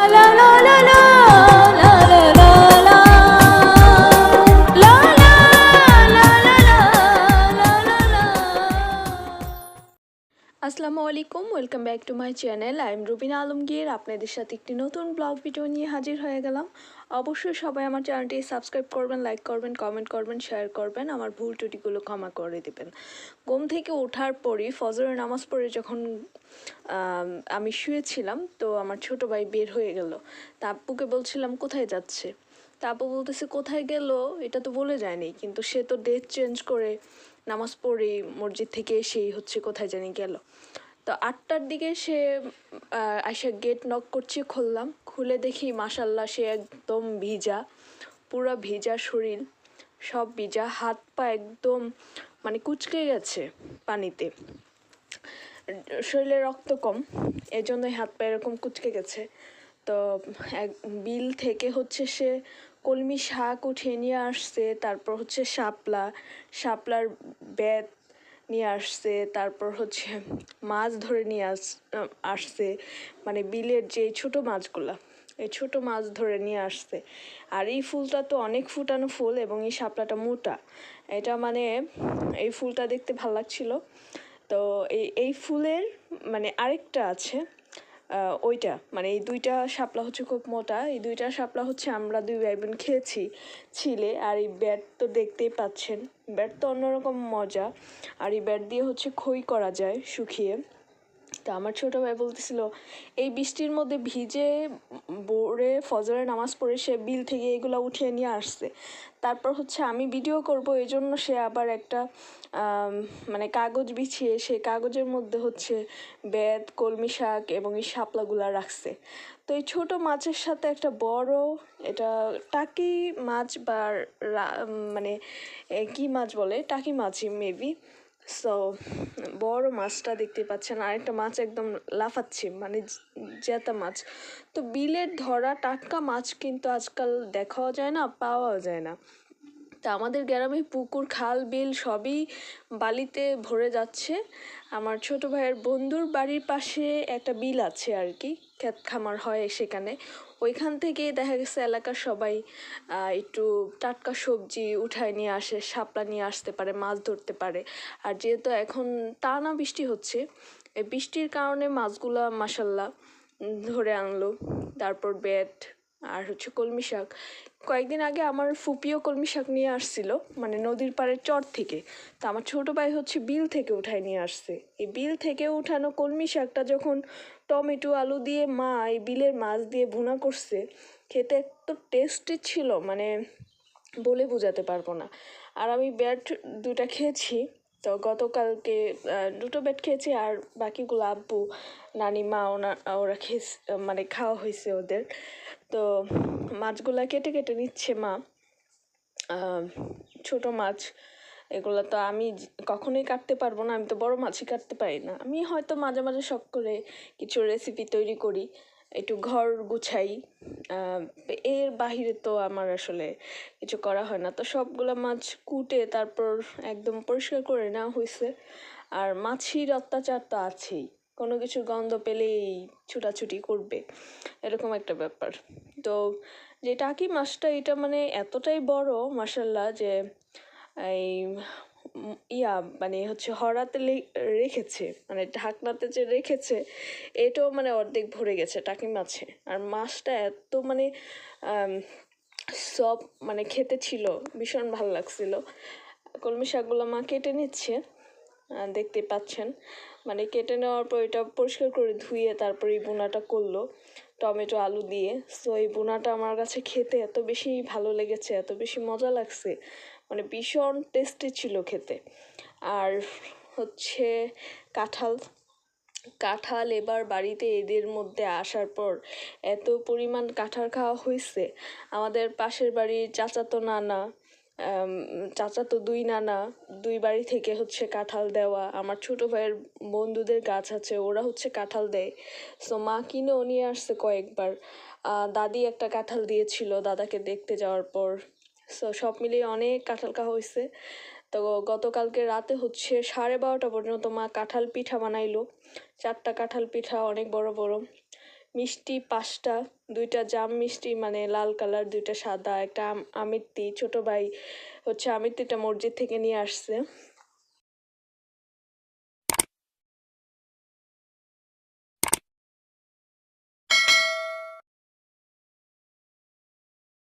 La la la la আসসালামু আলাইকুম, welcome back to my channel. I am Rubina Alamgir. আপনাদের সাথে একটি নতুন ব্লগ ভিডিও নিয়ে হাজির হয়ে গেলাম। অবশ্যই সবাই আমার চ্যানেলটি সাবস্ক্রাইব করবেন, লাইক করবেন, কমেন্ট করবেন, শেয়ার করবেন। আমার ভুল ত্রুটিগুলো ক্ষমা করে দেবেন। ঘুম থেকে ওঠার পরই ফজরের নামাজ পড়ে যখন, আমি শুয়েছিলাম, তো আমার ছোট ভাই বের হয়ে গেল। তা আব্বুকে বলছিলাম, কোথায় যাচ্ছে? তা আব্বু বলতেছে, কোথায় গেল? এটা তো বলে যায়নি কিন্তু সে তো ডেট চেঞ্জ করে নামাজ পড়ে মসজিদ থেকে এসেই হচ্ছে কোথায় জানি গেল। তো আটটার দিকে সে আইসা গেট নক করছে, খুললাম। খুলে দেখি মাসাল্লাহ সে একদম ভিজা, পুরো ভিজা শরীর। সব ভিজা, হাত পা একদম মানে কুচকে গেছে পানিতে। শরীরে রক্ত কম এই জন্যই হাত পা এরকম কুচকে গেছে। তো এক বিল থেকে হচ্ছে সে কলমি শাক উঠিয়ে নিয়ে আসছে, তারপর হচ্ছে শাপলা, শাপলার বেত নিয়ে আসছে, তারপর হচ্ছে মাছ ধরে নিয়ে আস, আসছে মানে বিলের যে ছোট মাছগুলা, এই ছোট মাছ ধরে নিয়ে আসছে। আর এই ফুলটা তো অনেক ফুটানো ফুল এবং এই শাপলাটা মোটা। এটা মানে এই ফুলটা দেখতে ভালো লাগছিল। তো এই এই ফুলের মানে আরেকটা আছে ওইটা মানে এই দুইটা শাপলা হচ্ছে খুব মোটা, এই দুইটা শাপলা হচ্ছে আমরা দুই ভাই বোন খেয়েছি ছিলে, আর এই ব্যাট তো দেখতেই পাচ্ছেন। ব্যাট তো অন্যরকম মজা, আর এই ব্যাট দিয়ে হচ্ছে খই করা যায় শুকিয়ে। তা আমার ছোট ভাই বলতেছিল, এই বৃষ্টির মধ্যে ভিজে বোরে ফজরের নামাজ পড়ে সে বিল থেকে এগুলো উঠিয়ে নিয়ে আসছে। তারপর হচ্ছে আমি ভিডিও করব এই জন্য সে আবার একটা মানে কাগজ বিছিয়ে সে কাগজের মধ্যে হচ্ছে বেত, কলমি শাক এবং এই শাপলাগুলা রাখছে। তো এই ছোট মাছের সাথে একটা বড়, এটা টাকি মাছ বা মানে কি মাছ বলে? টাকি মাছই মেবি সো বড় মাছটা দেখতে পাচ্ছেন, আরেকটা মাছ একদম লাফাচ্ছে মানে জেতা মাছ। তো বিলের ধরা টাটকা মাছ কিন্তু আজকাল দেখাও যায় না, পাওয়াও যায় না। তা আমাদের গ্রামে পুকুর, খাল, বিল সবই বালিতে ভরে যাচ্ছে। আমার ছোট ভাইয়ের বন্ধুর বাড়ির পাশে একটা বিল আছে আর কি ক্ষেত খামার হয় সেখানে। ওইখান থেকে দেখা গেছে এলাকার সবাই একটু টাটকা সবজি উঠায় নিয়ে আসে, শাপলা নিয়ে আসতে পারে, মাছ ধরতে পারে। আর যেহেতু এখন টানা বৃষ্টি হচ্ছে, এই বৃষ্টির কারণে মাছগুলা মাসাল্লাহ ধরে আনলো। তারপর বেট আর হচ্ছে কলমি শাক। কয়েকদিন আগে আমার ফুপিও কলমি শাক নিয়ে আসছিল মানে নদীর পাড়ের চর থেকে। তা আমার ছোট ভাই হচ্ছে বিল থেকে উঠায় নিয়ে আসছে। এই বিল থেকে উঠানো কলমি শাকটা যখন টমেটো, আলু দিয়ে মা, এই বিলের মাছ দিয়ে ভুনা করছে, খেতে এত টেস্টি ছিল মানে বলে বোঝাতে পারব না। আর আমি ব্যাট দুটা খেয়েছি তো গতকালকে দুটো বেড খেয়েছি আর বাকিগুলো আব্বু নানিমা ওনা, ওরা খেয়ে মানে খাওয়া হয়েছে ওদের। তো মাছগুলা কেটে কেটে নিচ্ছে মা। ছোট মাছ, এগুলো তো আমি কখনোই কাটতে পারব না, আমি তো বড় মাছই কাটতে পারি না। আমি হয়তো মাঝে মাঝে শখ করে কিছু রেসিপি তৈরি করি। একটু ঘর গুছাই। এর বাহিরে তো আমার আসলে কিছু করা হয় না। তো সবগুলো মাছ কুটে তারপর একদম পরিষ্কার করে নেওয়া হয়েছে আর মাছির অত্যাচার তো আছেই। কোনো কিছু গন্ধ পেলেই ছুটাছুটি করবে। এরকম একটা ব্যাপার। তো যে টাকি মাছটা, এটা মানে এতটাই বড় মাসাল্লাহ যে এই ইয়া মানে হচ্ছে হরাতে রেখেছে মানে ঢাকনাতে যে রেখেছে, এটাও মানে অর্ধেক ভরে গেছে টাকি মাছে আর মাছটা এত মানে সব মানে খেতে ছিল, ভীষণ ভালো লাগছিল। কলমি শাকগুলো মা কেটে নিচ্ছে। দেখতে পাচ্ছেন। মানে কেটে নেওয়ার পর এটা পরিষ্কার করে ধুয়ে তারপরে এই বোনাটা করল, টমেটো, আলু দিয়ে। সো এই বোনাটা আমার কাছে খেতে এত বেশি ভালো লেগেছে, এত বেশি মজা লাগছে। মানে ভীষণ টেস্টি ছিল খেতে। আর হচ্ছে কাঁঠাল। কাঁঠাল এবার বাড়িতে এদের মধ্যে আসার পর এত পরিমাণ কাঁঠাল খাওয়া হয়েছে আমাদের পাশের বাড়ির চাচাতো নানা আম, চাচাতো দুই নানা দুই বাড়ি থেকে হচ্ছে কাঁঠাল দেওয়া। আমার ছোট ভাইয়ের বন্ধুদের গাছ আছে ওরা হচ্ছে কাঁঠাল দেয়। সো মা কিনেও নিয়ে আসছে কয়েকবার। দাদি একটা কাঁঠাল দিয়েছিল দাদাকে দেখতে যাওয়ার পর। সো সব মিলিয়ে অনেক কাঁঠাল খাওয়া হয়েছে। তো গতকালকে রাতে হচ্ছে সাড়ে বারোটা পর্যন্ত মা কাঁঠাল পিঠা বানাইলো। চারটা কাঁঠাল পিঠা অনেক বড় বড়। মিষ্টি পাঁচটা দুইটা জাম মিষ্টি মানে লাল কালার, দুইটা সাদা, একটা আম- আমিত্তি, ছোট ভাই হচ্ছে আমিত্তিটা মসজিদ থেকে নিয়ে আসছে।